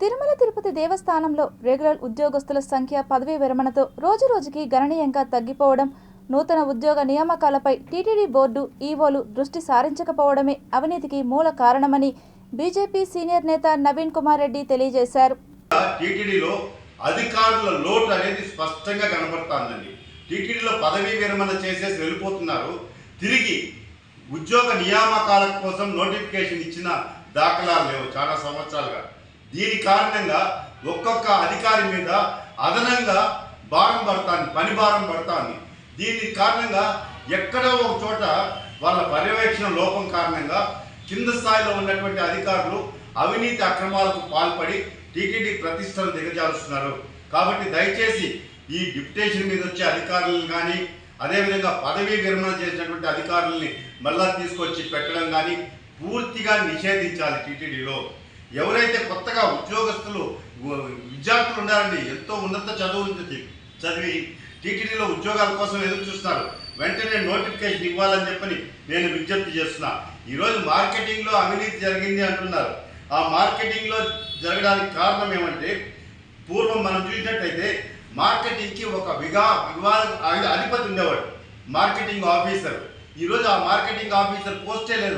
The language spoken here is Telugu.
తిరుమల తిరుపతి దేవస్థానంలో రెగ్యులర్ ఉద్యోగస్తుల సంఖ్య పదవీ విరమణతో రోజురోజుకి గణనీయంగా తగ్గిపోవడం నూతన ఉద్యోగ నియామకాలపై టీటీడీ బోర్డు ఈవోలు దృష్టి సారించకపోవడమే అవినీతికి మూల కారణమని బీజేపీ సీనియర్ నేత నవీన్ కుమార్ రెడ్డి తెలియజేశారు. టీటీడీలో అధికారుల లోటు అనేది స్పష్టంగా కనబడుతోందండి టీటీడీలో పదవీ విరమణ చేసేసి వెళ్ళిపోతున్నారు. తిరిగి ఉద్యోగ నియామకాల కోసం నోటిఫికేషన్ ఇచ్చిన దాఖలాలు లేవు చాలా సంవత్సరాలుగా. దీని కారణంగా ఒక్కొక్క అధికారి మీద అదనంగా భారం పడతాను పని భారం పడతాను దీని కారణంగా ఎక్కడో ఒక చోట వాళ్ళ పర్యవేక్షణ లోపం కారణంగా కింద స్థాయిలో ఉన్నటువంటి అధికారులు అవినీతి అక్రమాలకు పాల్పడి టీటీడీ ప్రతిష్టను దిగజారుస్తున్నారు. కాబట్టి దయచేసి ఈ డిప్యుటేషన్ మీద వచ్చే అధికారులను కానీ అదేవిధంగా పదవీ విరమణ చేసినటువంటి అధికారుల్ని మళ్ళా తీసుకొచ్చి పెట్టడం కానీ పూర్తిగా నిషేధించాలి టీటీడీలో. ఎవరైతే కొత్తగా ఉద్యోగస్తులు విద్యార్థులు ఉన్నారండి ఎంతో ఉన్నత చదువు చదివి టీటీడీలో ఉద్యోగాల కోసం ఎదురు చూస్తారు వెంటనే నోటిఫికేషన్ ఇవ్వాలని చెప్పని నేను విజ్ఞప్తి చేస్తున్నా. ఈరోజు మార్కెటింగ్లో అవినీతి జరిగింది అంటున్నారు. ఆ మార్కెటింగ్లో జరగడానికి కారణం ఏమంటే పూర్వం మనం చూసినట్టయితే మార్కెటింగ్కి ఒక విగా వివా అధిపతి ఉండేవాడు మార్కెటింగ్ ఆఫీసర్. ఈరోజు ఆ మార్కెటింగ్ ఆఫీసర్ పోస్టే లేదు.